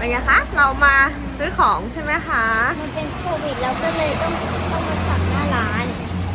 เป็นไงคะ เรามาซื้อของใช่ไหมคะ มันเป็นโควิดเราก็เลยต้องต้องมาสั่งหน้าร้าน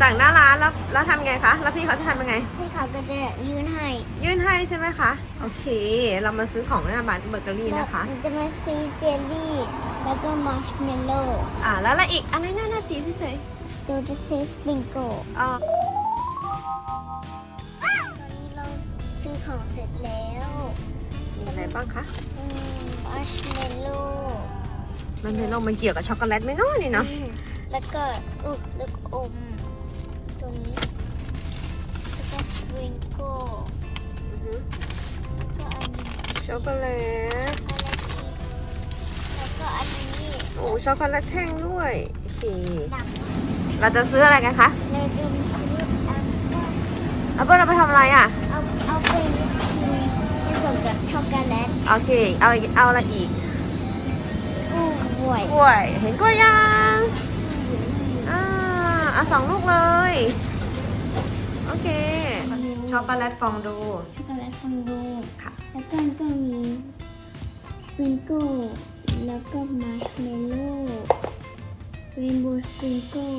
สั่งหน้าร้านแล้วแล้วทำไงคะ แล้วพี่เขาจะทำยังไง พี่เขาก็จะยื่นให้ ยื่นให้ใช่ไหมคะ โอเค เรามาซื้อของหน้าร้านเบเกอรี่นะคะมันจะมาซื้อเจลลี่ แล้วก็มาร์ชเมลโล่อ่าแล้วอะไรอีกอะไรหน้าหน้าสีเฉยเราจะซื้อสปริงโกๆอ่าตอนนี้เราซื้อของเสร็จแล้วมี อะไรบ้างคะมาร์ชเมลโล่มันเป็นลมมันเกี่ยวกับช็อกโกแลตไหมเนาะนี่เนาะแล้วก็อุบแล้วก็อมตัวนี้แล้วก็สปริงโกแล้วก็อันนี้ช็อกโกแลตแล้วก็อันนี้โอ้ช็อกโกแลตแท่งด้วยโอเคดำเราจะซื้ออะไรกันคะเราจะซื้อแอปเปิ้ลเอาเปิ้ลเราไปทำอะไรอะ กับช็อกโกแลตโอเค เอาเอาอะไรอีกอู้ห่วยกล้วย เห็นกล้วยยังอ่าเอาสองลูกเลย โอเค ช็อกโกแลตฟองดู ช็อกโกแลตฟองดูค่ะ แล้วก็ก็มีสปริงเกิลแล้วก็มาร์ชเมลโล่เรนโบว์สปริงเกิล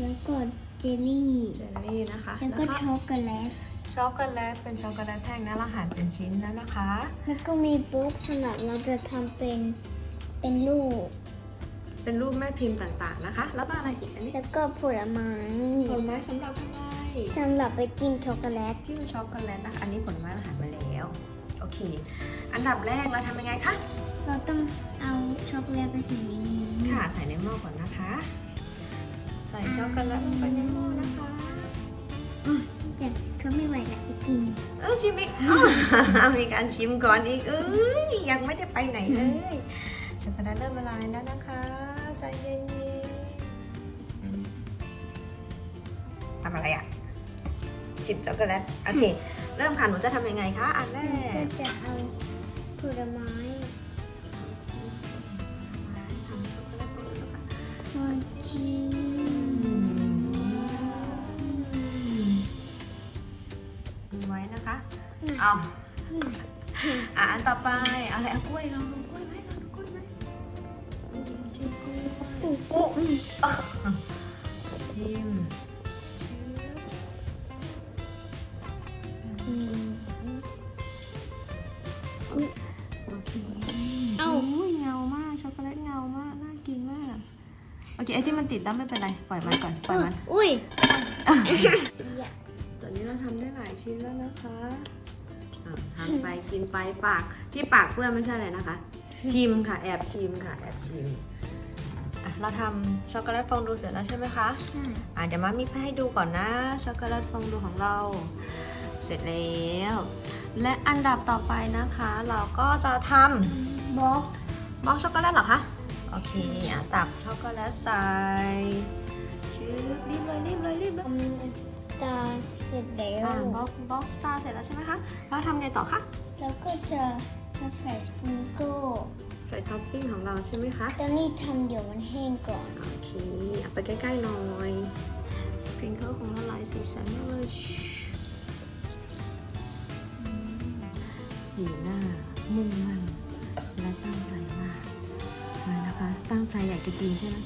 แล้วก็เจลลี่ เจลลี่นะคะ แล้วก็ช็อกโกแลต ช็อกโกแลตเป็นช็อกโกแลตแท่งนะเราหั่นเป็นชิ้นแล้วนะคะ แล้วก็มีบุ๊กสำหรับเราจะทำเป็นเป็นลูก เป็นรูปแม่พิมพ์ต่างๆนะคะ แล้วก็อะไรอีกอันนี้แล้วก็ผลไม้ผลไม้สำหรับทำไมสำหรับไปจิ้มช็อกโกแลตจิ้มช็อกโกแลตนะคะอันนี้ผลไม้เราหั่นมาแล้วโอเค อันดับแรกเราทำยังไงคะเราต้องเอาช็อกโกแลตไปใส่ในนี้ค่ะใส่ในหม้อก่อนนะคะ ใส่ช็อกโกแลตลงไปในหม้อนะคะ แต่ทนไม่ไหวละจะกินเออชิมอีกอ้าวมีการชิมก่อนอีกเอ้ยยังไม่ได้ไปไหนเลยช็อกโกแลตเริ่มละลายแล้วนะคะ ใจเย็นๆอืมทำอะไรอะชิมช็อกโกแลตโอเค เริ่มค่ะหนูจะทำยังไงคะอันแรก็กจะเอาผลไม้ทำช็อกโกแลตก่อนนะคะมา ดูไว้นะคะเอาอะอันต่อไปเอาอะไรเอากล้วยลองดูกล้วยไหมลองดูกล้วยไหมอืมชิมกล้วยปุ๊บปุ๊บอะชิมชิมอืมโอเคเอ้าโยเงามากช็อกโกแลตเงามากน่ากินมากโอเคไอ้ที่มันติดแล้วไม่เป็นไรปล่อยมันก่อนปล่อยมันอุ้ยตอนนี้เราทำได้หลายชิ้นแล้วนะคะอะทำไปกินไปปากที่ปากเพื่อนไม่ใช่อะไรนะคะ ชิมค่ะ แอบชิมค่ะ แอบชิมอะเราทำช็อกโกแลตฟองดูเสร็จแล้วใช่ไหมคะใช่อะเดี๋ยวมามีให้ดูก่อนนะช็อกโกแลตฟองดูของเรา เสร็จแล้ว และอันดับต่อไปนะคะ เราก็จะทบล็อกำบล็อกช็อกโกแลตเหรอคะโอเคอะตักช็อกโกแลตใส่ชื้อรีบเลยรีบเลยรีบเลยอืมส ตาร์เสร็จแล้อ่าวบล็อกบล็อกสตาร์เสร็จแล้วใช่ไหมคะ แล้วทำไงต่อคะ แล้วก็จะมาใส่สปริงเกิลใส่ท็อปปิ้งของเราใช่ไหมคะ ตอนนี้ทำเดี๋ยวมันแห้งก่อน โอเคเอาไปใกล้ๆหน่อยสปริงเกิลของเราหลายสีสันมากเลยอืมสีหน้ามุ่งมั่นและตั้งใจมากเลยนะคะ ตั้งใจอยากจะกินใช่ไหม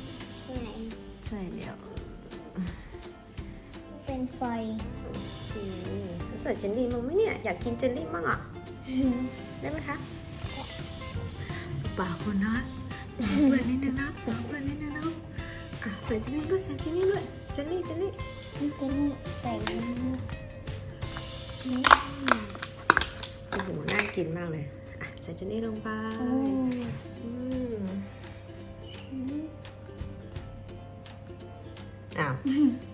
ใช่ ใช่เดี๋ยว เป็นไฟ โอเคแล้วใส่เจลลี่มั้งไหมเนี่ย อยากกินเจลลี่มั้งอะ ได้ไหมคะเปล่าคนนะเปิดนิดนึงนะเปิดนิดนึงนะอะใส่เจลลี่ด้วยใส่เจลลี่ด้วยเจลลี่เจลลี่นี่จะนี่ใส่นี่โอ้โหน่ากินมากเลยอะใส่เจลลี่ลงไปโอ้อืมอ้าวแล้ว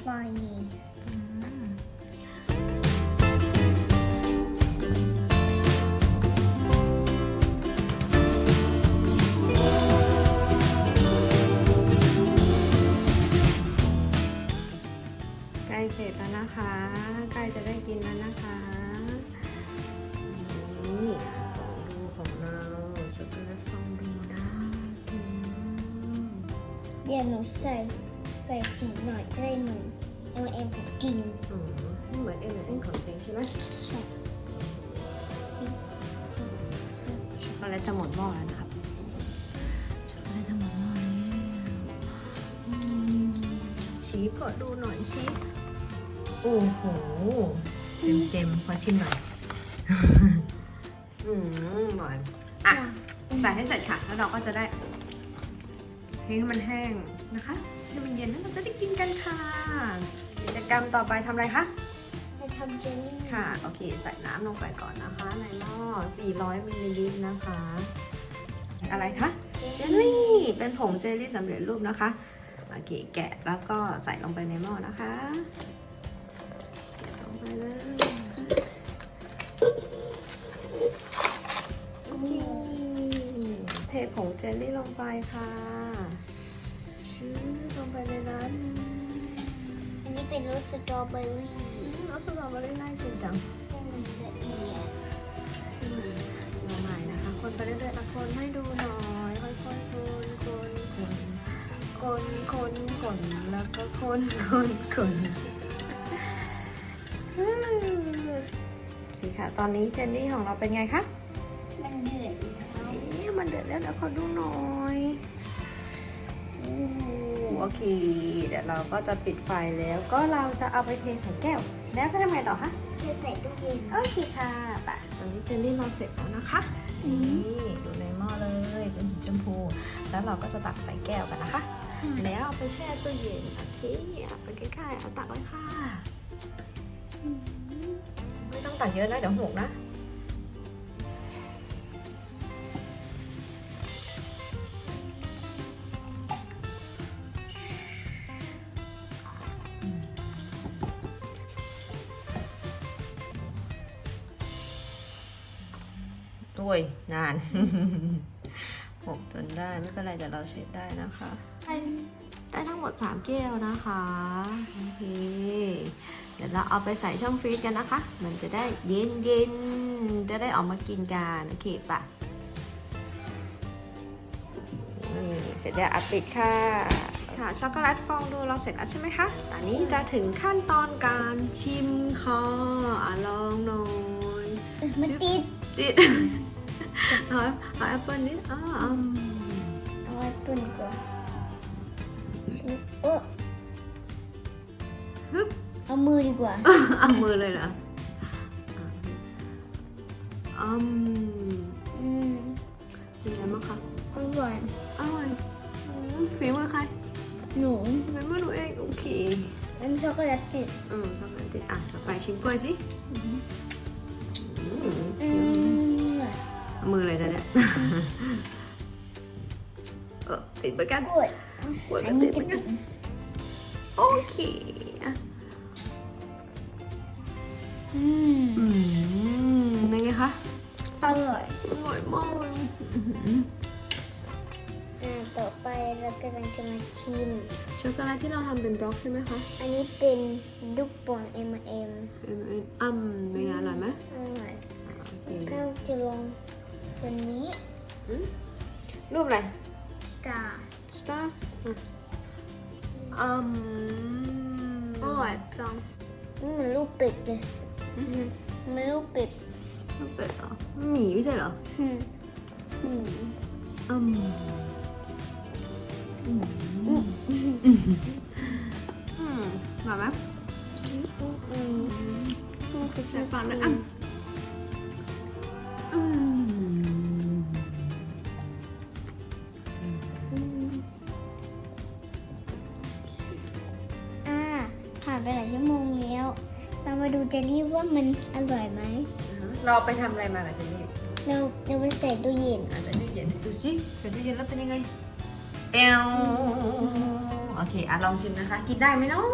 ไฟอืมใกล้เสร็จแล้วนะคะใกล้จะได้กินแล้วนะคะนี่ฟองดูของเราช็อกโกแลตฟองดูนะอืมเดี๋ยวหนูใส่ ใส่สีหน่อยจะได้เหมือนเอ็มเอ็มของจริงอ๋อเหมือนเอ็นเอ็นของจริงใช่ไหมใช่โกแลตจะหมดหม้อแล้วนะครับช็อกโกแลตจะหมดหม้อแล้วอืมชีสขอดูหน่อยชีสโอ้โหเต็มเต็มๆขอชิมหน่อยอืมหวานอะใส่ให้เสร็จค่ะ แล้วเราก็จะได้ ให้มันแห้งนะคะให้มันเย็นแล้วเราจะได้กินกันค่ะ กิจกรรมต่อไปทำอะไรคะไปทำเจลลี่ค่ะ โอเค ใส่น้ำลงไปก่อนนะคะ ในหม้อ 400มิลลิลิตรนะคะ อะไรคะ เจลลี่ เป็นผงเจลลี่สำเร็จรูปนะคะ โอเค แกะแล้วก็ใส่ลงไปในหม้อนะคะแกะลงไปเลย ทผงเจลลี่ลงไปค่ะชื้อลงไปในนั้นอันนี้เป็นรสสตรอเบอรี่รสสตรอเบอรี่น่ากินจังให้มันละเอียดมาใหม่นะคะ คนไปเรื่อยๆอะคนให้ดูหน่อยค่อยๆคนคนคนคนคนคนแล้วก็คนคนคนอืมสิค่ะ ตอนนี้เจนนี่ของเราเป็นไงคะ มันเดือดแล้วเอ๊ะ มันเดือดแล้วเดี๋ยวขอดูหน่อยอู้โอเค เดี๋ยวเราก็จะปิดไฟแล้วก็เราจะเอาไปเทใส่แก้ว แล้วก็ทำไงต่อคะจะใส่ตู้เย็นโอเคค่ะป่ะตอนนี้เจนนี่เราเสร็จแล้วนะคะนี่ดูในหม้อเลยเป็นสีชมพู แล้วเราก็จะตักใส่แก้วกันนะคะ แล้วเอาไปแช่ตู้เย็นโอเคเอาไปใกล้ๆเอาตักไว้ค่ะไม่ต้องตักเยอะนะเดี๋ยวหกนะ ด้วยนานหกจนได้ไม่เป็นไรเดี๋ยวเราเสร็จได้นะคะ ได้ทั้งหมด 3 แก้วนะคะโอเคเดี๋ยวเราเอาไปใส่ช่องฟรีซกันนะคะ มันจะได้เย็นเย็นๆจะได้ออกมากินกันโอเคปะนี่เสร็จแล้วอัปปิดค่ะ ค่ะช็อกโกแลตฟองดูเราเสร็จแล้วใช่ไหมคะตอนนี้จะถึงขั้นตอนการชิมค่ะอะลองหน่อยมันติดติด เอาเอาแอปเปิลนิดอ้าวอืมเอาไว้ตุนก่อนโอ้ฮึบเอามือดีกว่าเอามือเลยเหรออืมอืมเป็นไงบ้างคะอร่อยอร่อยอืมฝีมือใครหนูฝีมือหนูเองโอเคแล้วมีช็อกโกแลตติดอืมทำไมติดอะต่อไปชิมกล้วยสิอืมอืมเอา มือเลยนะเนี่ย เออติดเหมือนกันกล้วยกล้วยอัก็นนี้ติดเหจะมือนกัตินดโอเคอะอืมอืมเป็นไงคะอร่อยอร่อยมากเลยอื้อหืออ่าต่อไปเรากำลังจะมาชิม ช็อกโกแลตที่เราทำเป็นบล็อกใช่ไหมคะอันนี้เป็นลูกบอล M M เอ็มเอ็มอ้ำเป็นไงอร่อยไหมอร่อย โอเค ก็จะลองตั วนี้อืมรูปอะไร star star อืมอร่อยจังนี่เหมือนลูกเป็ดเลยมันลูกเป็ดรูปเป็ดเหรอหมีไม่ใช่เหรออืมอืมอืมอืมอืมอืมอร่อยไหมอืมอืมอืมใส่ฟันนะอะอื เจลลี่ว่ามันอร่อยไหม เราไปทำอะไรมากับเจนนี่เราเราไปใส่ตู้เย็นอาจจะตู้เย็นดูสิใส่ตู้เย็นแล้วเป็นยังไงเอลโอเคอะลองชิมนะคะ กินได้ไหมเนาะ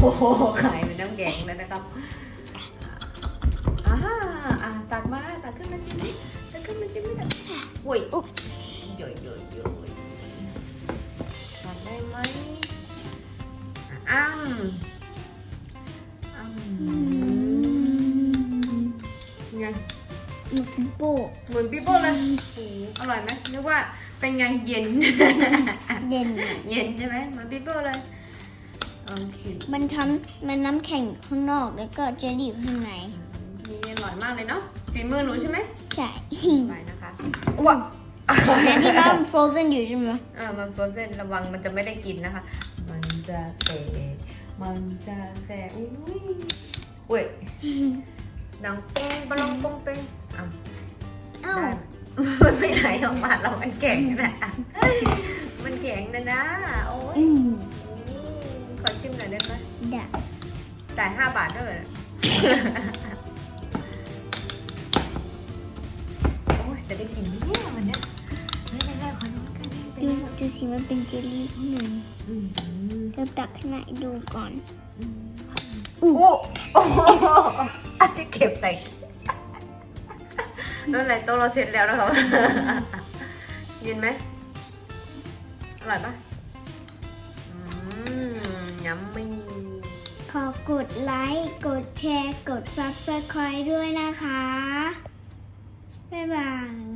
โอ้โหขายเป็นน้ำแกงแล้วนะครับอ่าอะตักมาตักขึ้นมาชิมดิตักขึ้นมาชิมดิโอ้ยอุ๊บโยยโยยโย อะอ้ำอ้ำไงมันเป็นโป้เหมือนปีโป้เลยโอ้โหอร่อยไหมนึกว่าเป็นไงเย็นเด่นเย็นใช่ไหมเหมือนปีโป้เลยโอเคมันทำมันน้ำแข็งข้างนอกแล้วก็เจลลี่อยู่ข้างในมีอะไรร่อยมากเลยเนาะฝีมือหนูใช่ไหมใช่ไปนะคะว้าแต่ที่บ้าน frozen อยู่ใช่ไหมเออมันโฟรเซนระวังมันจะไม่ได้กินนะคะมัน จะเตะมันจะแตะอุ้ยเว้ยดังเป้งปะลองปงเป้งอะเอ้าได้มันไม่ไหลออกมาเรามันแข็งนะมันแข็งนะนะโอ้ยอืมอืมขอชิมหน่อยได้ไหมได้จ่ายห้าบาทเท่าไหร่โอ้ยจะได้กินไหมเนี่ยวันเนี้ยไม่ได้ได้ขอน้องกันเป็นดูไงดูสิมันเป็นเจลลี่ข้างในอืม เราตักขึ้นมาให้ดูก่อนโอ้โอ้อาจจะเก็บใส่นั่นแหละโต๊ะเราเสร็จแล้วนะครับเย็นไหมอร่อยปะอืมยำไม่ขอกดไลค์ กดแชร์ กด subscribe ด้วยนะคะ บ๊ายบาย